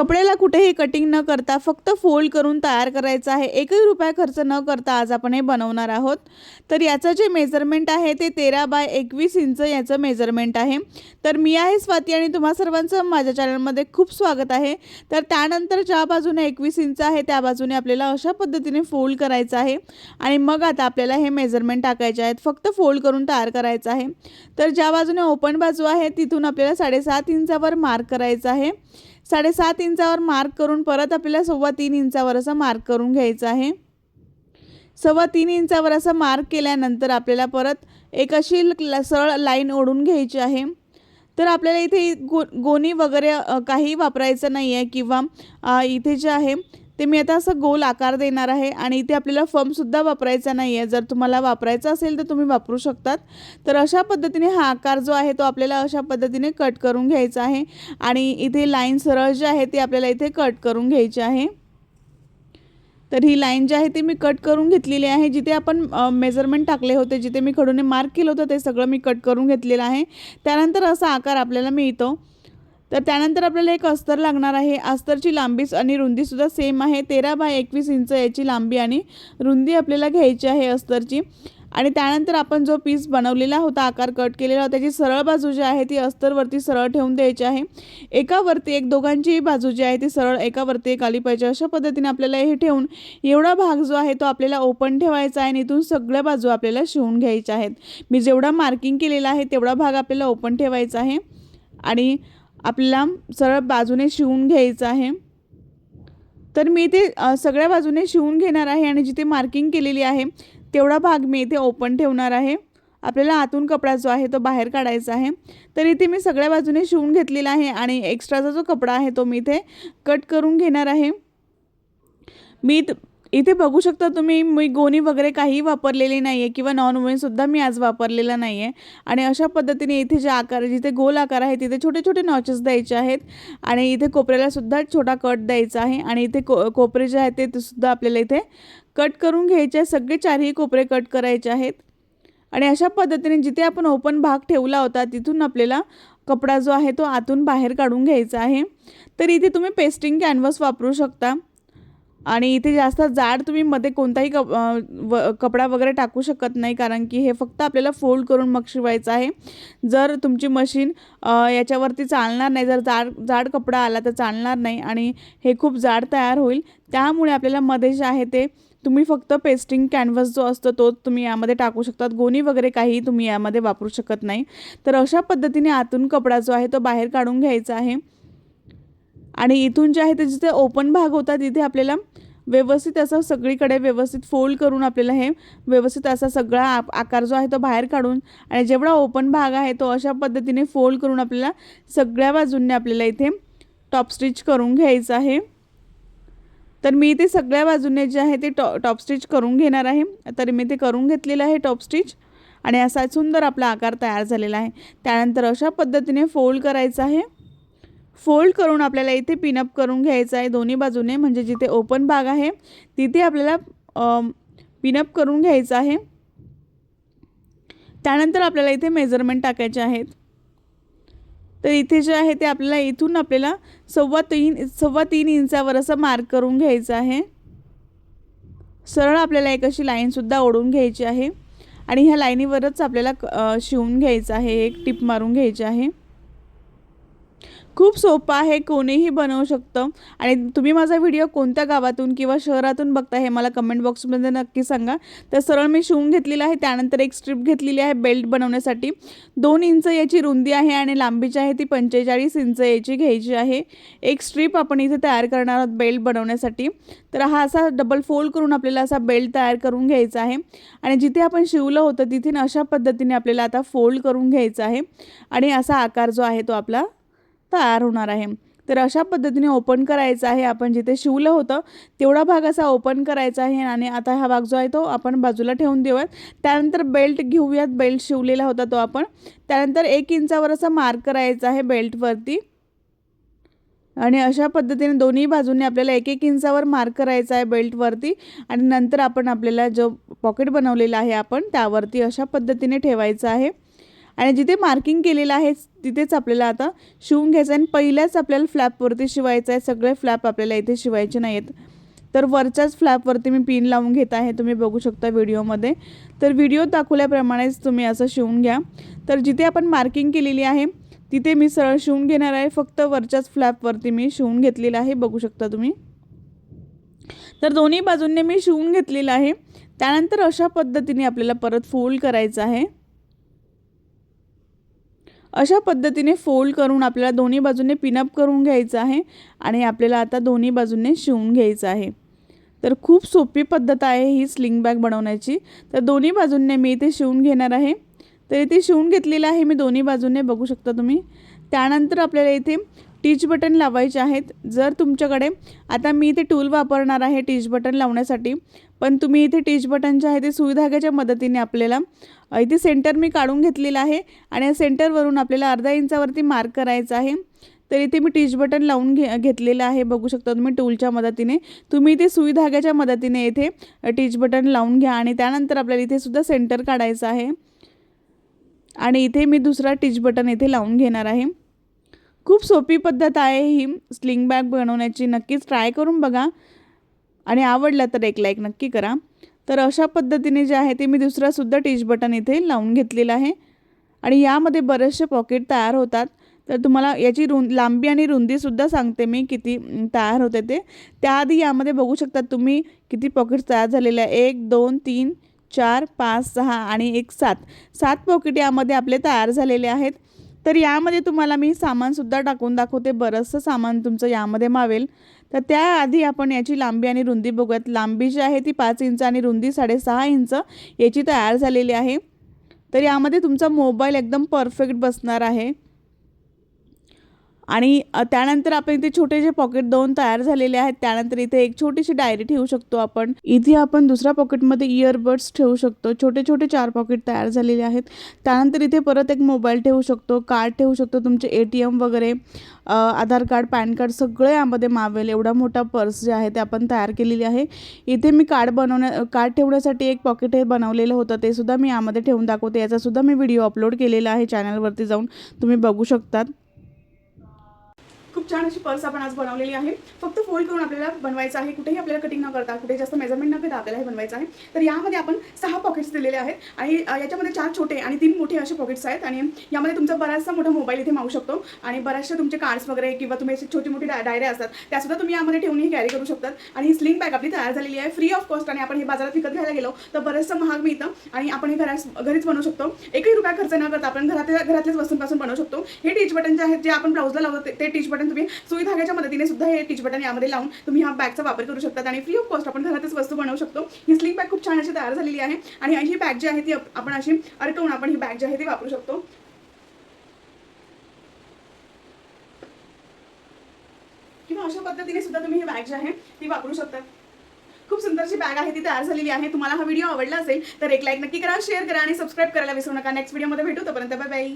कपड्याला कुठेही कटिंग न करता फक्त फोल्ड करून तयार करायचं आहे. एकही रुपया खर्च न करता आज आपण हे बनवणार आहोत. तर याचं जे मेजरमेंट आहे ते तेरा बाय एकवीस इंच याचं मेजरमेंट आहे. तर मी आहे स्वाती आणि तुम्हा सर्वांचं माझ्या चॅनलमध्ये खूप स्वागत आहे. तर त्यानंतर ज्या बाजूने एकवीस इंच आहे त्या बाजूने आपल्याला अशा पद्धतीने फोल्ड करायचं आहे. आणि मग आता आपल्याला हे मेजरमेंट टाकायचे आहेत. फक्त फोल्ड करून तयार करायचं आहे. तर ज्या बाजूने ओपन बाजू आहे तिथून आपल्याला साडेसात इंचावर मार्क करायचं आहे. साडेसात इंचावर मार्क करून परत आपल्याला सव्वा तीन इंचावर असं मार्क करून घ्यायचं आहे. सव्वा तीन इंचावर असं मार्क केल्यानंतर आपल्याला परत एक अशी ल- सरळ लाईन ओढून घ्यायची आहे. तर आपल्याला इथे गो गोणी वगैरे काही वापरायचं नाही आहे किंवा इथे जे आहे ते मी आता असं गोल आकार देणार आहे आणि इथे आपल्याला फर्मसुद्धा वापरायचा नाही आहे जर तुम्हाला वापरायचा असेल तर तुम्ही वापरू शकतात. तर अशा पद्धतीने हा आकार जो आहे तो आपल्याला अशा पद्धतीने कट करून घ्यायचा आहे. आणि इथे लाईन सरळ जे आहे ते आपल्याला इथे कट करून घ्यायची आहे. तर ही लाईन जी आहे ती मी कट करून घेतलेली आहे. जिथे आपण मेजरमेंट टाकले होते जिथे मी खडूने मार्क केलं होतं ते सगळं मी कट करून घेतलेलं आहे. त्यानंतर असा आकार आपल्याला मिळतो. तर त्यानंतर आपल्याला एक अस्तर लागणार आहे. अस्तरची लांबी आणि रुंदीसुद्धा सेम आहे. तेरा बाय एकवीस इंच याची लांबी आणि रुंदी आपल्याला घ्यायची आहे अस्तरची. आणि त्यानंतर आपण जो पीस बनवलेला होता आकार कट केलेला होता त्याची सरळ बाजू जी आहे ती अस्तरवरती सरळ ठेवून द्यायची आहे. एकावरती एक दोघांची बाजू जी आहे ती सरळ एकावरती एक आली पाहिजे. अशा पद्धतीने आपल्याला हे ठेवून एवढा भाग जो आहे तो आपल्याला ओपन ठेवायचा आहे आणि इथून सगळ्या बाजू आपल्याला शिवून घ्यायच्या आहेत. मी जेवढा मार्किंग केलेला आहे तेवढा भाग आपल्याला ओपन ठेवायचा आहे. आणि आपल्याला सरळ बाजूने शिवून घ्यायचं आहे. तर मी इथे सगळ्या बाजूने शिवून घेणार आहे आणि जिथे मार्किंग केलेली आहे तेवढा भाग मी इथे ओपन ठेवणार आहे. आपल्याला आतून कपडा जो आहे तो बाहेर काढायचा आहे. तर इथे मी सगळ्या बाजूने शिवून घेतलेला आहे आणि एक्स्ट्राचा जो कपडा आहे तो मी इथे कट करून घेणार आहे. मी इथे बघू शकता तुम्ही मी गोणी वगैरे काही वापरलेली नाही आहे किंवा नॉन वुमेनसुद्धा मी आज वापरलेला नाही आहे आणि अशा पद्धतीने इथे जे आकार जिथे गोल आकार आहे तिथे छोटे छोटे नॉचेस द्यायचे आहेत. आणि इथे कोपऱ्याला सुद्धा छोटा कट द्यायचा आहे. आणि इथे को कोपरे जे आहेत ते ते सुद्धा आपल्याला इथे कट करून घ्यायचे आहे सगळे चारही कोपरे कट करायचे आहेत. आणि अशा पद्धतीने जिथे आपण ओपन भाग ठेवला होता तिथून आपल्याला कपडा जो आहे तो आतून बाहेर काढून घ्यायचा आहे. तर इथे तुम्ही पेस्टिंग कॅनव्हस वापरू शकता. आणि इथे जास्त जाड तुम्ही मध्ये कोणताही कप व कपडा वगैरे टाकू शकत नाही कारण की हे फक्त आपल्याला फोल्ड करून मग शिवायचं आहे. जर तुमची मशीन याच्यावरती चालणार नाही जर जाड जाड कपडा आला तर चालणार नाही आणि हे खूप जाड तयार होईल. त्यामुळे आपल्याला मध्ये जे आहे ते तुम्ही फक्त पेस्टिंग कॅनव्हस जो असतो तोच तुम्ही यामध्ये टाकू शकतात. गोणी वगैरे काहीही तुम्ही यामध्ये वापरू शकत नाही. तर अशा पद्धतीने आतून कपडा जो आहे तो बाहेर काढून घ्यायचा आहे. आणि इथून जे आहे ते जिथे ओपन भाग होता तिथे आपल्याला व्यवस्थित असं सगळीकडे व्यवस्थित फोल्ड करून आपल्याला हे व्यवस्थित असा सगळा आ- आकार जो आहे तो बाहेर काढून आणि जेवढा ओपन भाग आहे तो अशा पद्धतीने फोल्ड करून आपल्याला सगळ्या बाजूंनी आपल्याला इथे टॉप स्टिच करून घ्यायचं आहे. तर मी इथे सगळ्या बाजूने जे आहे ते टॉ टॉप स्टिच करून घेणार आहे. तर मी ते करून घेतलेलं आहे टॉप स्टिच आणि असा सुंदर आपला आकार तयार झालेला आहे. त्यानंतर अशा पद्धतीने फोल्ड करायचं आहे. फोल्ड करून आपल्याला इथे पिनअप करून घ्यायचं आहे दोन्ही बाजूने म्हणजे जिथे ओपन भाग आहे तिथे आपल्याला पिनअप करून घ्यायचं आहे. त्यानंतर आपल्याला इथे मेजरमेंट टाकायचे आहेत. तर इथे जे आहे ते आपल्याला इथून आपल्याला सव्वा तीन सव्वा तीन इंचावर असं मार्क करून घ्यायचं आहे. सरळ आपल्याला एक अशी लाईनसुद्धा ओढून घ्यायची आहे. आणि ह्या लाईनीवरच आपल्याला क- शिवून घ्यायचं आहे एक टिप मारून घ्यायची आहे. खूप सोपं आहे कोणीही बनवू शकतं. आणि तुम्ही माझा व्हिडिओ कोणत्या गावातून किंवा शहरातून बघता हे मला कमेंट बॉक्समध्ये नक्की सांगा. तर सरळ मी शिवून घेतलेलं आहे त्यानंतर एक स्ट्रिप घेतलेली आहे बेल्ट बनवण्यासाठी. दोन इंच याची रुंदी आहे आणि लांबीची आहे ती पंचेचाळीस इंच याची घ्यायची आहे. एक स्ट्रीप आपण इथे तयार करणार आहोत बेल्ट बनवण्यासाठी. तर हा असा डबल फोल्ड करून आपल्याला असा बेल्ट तयार करून घ्यायचा आहे. आणि जिथे आपण शिवलं होतं तिथे अशा पद्धतीने आपल्याला आता फोल्ड करून घ्यायचा आहे. आणि असा आकार जो आहे तो आपला तयार होणार आहे. तर अशा पद्धतीने ओपन करायचं आहे. आपण जिथे शिवलं होतं तेवढा भाग असा ओपन करायचा आहे आणि आता हा भाग जो आहे तो आपण बाजूला ठेवून देऊयात. त्यानंतर बेल्ट घेऊयात. बेल्ट शिवलेला होता तो आपण. त्यानंतर एक इंचावर असा मार्क करायचा आहे बेल्टवरती आणि अशा पद्धतीने दोन्ही बाजूने आपल्याला एक एक इंचावर मार्क करायचा आहे बेल्टवरती आणि नंतर आपण आपल्याला जो पॉकेट बनवलेला आहे आपण त्यावरती अशा पद्धतीने ठेवायचं आहे. आणि जिथे मार्किंग केलेलं आहे तिथेच आपल्याला आता शिवून घ्यायचं आहे. आणि पहिल्याच आपल्याला फ्लॅपवरती शिवायचं आहे. सगळे फ्लॅप आपल्याला इथे शिवायचे नाहीत तर वरच्याच फ्लॅपवरती मी पिन लावून घेत आहे. तुम्ही बघू शकता व्हिडिओमध्ये. तर व्हिडिओ दाखवल्याप्रमाणेच तुम्ही असं शिवून घ्या. तर जिथे आपण मार्किंग केलेली आहे तिथे मी सरळ शिवून घेणार आहे. फक्त वरच्याच फ्लॅपवरती मी शिवून घेतलेलं आहे. बघू शकता तुम्ही. तर दोन्ही बाजूंनी मी शिवून घेतलेलं आहे. त्यानंतर अशा पद्धतीने आपल्याला परत फोल्ड करायचं आहे. अशा पद्धतीने फोल्ड करून आपल्याला दोन्ही बाजूने पिनअप करून घ्यायचं आहे आणि आपल्याला आता दोन्ही बाजूने शिवून घ्यायचं आहे. तर खूप सोपी पद्धत आहे ही स्लिंग बॅग बनवण्याची. तर दोन्ही बाजूंनी मी इथे शिवून घेणार आहे. तर इथे शिवून घेतलेलं आहे मी दोन्ही बाजूने बघू शकता तुम्ही. त्यानंतर आपल्याला इथे टीच बटन लावायचे आहेत. जर तुमच्याकडे आता मी इथे टूल वापरणार आहे टीच बटन लावण्यासाठी पण तुम्ही इथे टीच बटन जे आहे ते सुई धाग्याच्या मदतीने आपल्याला इथे सेंटर मी काढून घेतलेलं आहे आणि या सेंटरवरून आपल्याला अर्धा इंचावरती मार्क करायचं आहे. तर इथे मी टीच बटन लावून घे घेतलेलं आहे. बघू शकता तुम्ही टूलच्या मदतीने. तुम्ही इथे सुई धाग्याच्या मदतीने इथे टीच बटन लावून घ्या आणि त्यानंतर आपल्याला इथे सुद्धा सेंटर काढायचं आहे. आणि इथे मी दुसरा टीच बटन इथे लावून घेणार आहे. खूप सोपी पद्धत आहे ही. स्लिंग बॅग बनवण्याची. नक्कीच ट्राय करून बघा. आणि आवडलं तर एक लाईक नक्की करा. तर अशा पद्धतीने जे आहे ते मी दुसरासुद्धा टीच बटन इथे लावून घेतलेलं आहे. आणि यामध्ये बरेचसे पॉकेट तयार होतात. तर तुम्हाला याची रुं लांबी आणि रुंदीसुद्धा सांगते मी किती तयार होते ते. त्याआधी यामध्ये बघू शकता तुम्ही किती पॉकेट्स तयार झालेले आहे एक दोन तीन चार पाच सहा आणि एक सात. सात पॉकेट यामध्ये आपले तयार झालेले आहेत. तर यामध्ये तुम्हाला मी सामानसुद्धा टाकून दाखवते. बरंचसं सामान तुमचं यामध्ये मावेल. तर त्याआधी आपण याची लांबी आणि रुंदी बघूयात लांबी जी आहे ती पाच इंच आणि रुंदी साडेसहा इंच याची तयार झालेली आहे. तर यामध्ये तुमचा मोबाईल एकदम परफेक्ट बसणार आहे. आणि त्यानंतर आपण इथे छोटे जे पॉकेट दोन तयार झालेले आहेत त्यानंतर इथे एक छोटीशी डायरी ठेवू शकतो आपण. इथे आपण दुसऱ्या पॉकेटमध्ये इयरबड्स ठेवू शकतो. छोटे छोटे चार पॉकेट तयार झालेले आहेत. त्यानंतर इथे परत एक मोबाईल ठेवू शकतो कार्ड ठेवू शकतो तुमचे ए टी एम वगैरे आधार कार्ड पॅन कार्ड सगळं यामध्ये मावेल. एवढा मोठा पर्स जे आहे ते आपण तयार केलेली आहे. इथे मी कार्ड बनवण्या कार्ड ठेवण्यासाठी एक पॉकेट हे बनवलेलं होतं ते सुद्धा मी यामध्ये ठेवून दाखवते. याचा सुद्धा मी व्हिडिओ अपलोड केलेला आहे चॅनलवरती जाऊन. तुम्ही बघू शकतात. खूप छान अशी पर्स आपण आज बनवलेली आहे. फक्त फोल्ड करून आपल्याला बनवायचं आहे. कुठेही आपल्याला कटिंग न करता कुठे जास्त मेजरमेंट न करता आपल्याला हे बनवायचं आहे. तर यामध्ये आपण सहा पॉकेट्स दिलेले आहेत. आणि याच्यामध्ये चार छोटे आणि तीन मोठे असे पॉकेट्स आहेत. आणि यामध्ये तुमचा बराचसा मोठा मोबाईल इथे मावू शकतो. आणि बऱ्याचशा तुमचे कार्ड्स वगैरे किंवा तुम्ही अशी छोटी मोठी डा डायऱ्या असतात त्यासुद्धा तुम्ही यामध्ये ठेवून कॅरी करू शकतात. आणि ही स्लिंग बॅग आपली तयार झालेली आहे. फ्री ऑफ कॉस्ट आणि आपण हे बाजारात विकत घ्यायला गेलो तर बरंचसं महाग मिळतं. आणि आपण हे घरात घरीच बनवू शकतो. एकही रुपया खर्च न करता आपण घरातल्या घरातल्याच वस्तूंपासून बनवू शकतो. हे टीच बटन जे आहेत जे आपण ब्लाउजला लावतो ते- ते टीच बटन तुम्ही सुई धाग्याच्या मदतीने सुद्धा हे टीच बटन यामध्ये लावून तुम्ही हा बॅगचा वापर करू शकतात. आणि फ्री ऑफ कॉस्ट आपण घरातच वस्तू बनवू शकतो. ही स्लिंग बॅग खूप छान अशी तयार झालेली आहे. आणि ही बॅग जी आहे ती आपण अशी अडकवून आपण ही बॅग जी आहे ती वापरू शकतो. किंवा अशा पद्धतीने सुद्धा तुम्ही ही बॅग जी आहे ती वापरू शकता. खूप सुंदरशी बॅग आहे ती तयार झालेली आहे. तुम्हाला हा व्हिडिओ आवडला असेल तर एक लाईक नक्की करा शेअर करा आणि सबस्क्राईब करायला विसरू नका. नेक्स्ट व्हिडिओमध्ये भेटू तोपर्यंत बाय बाय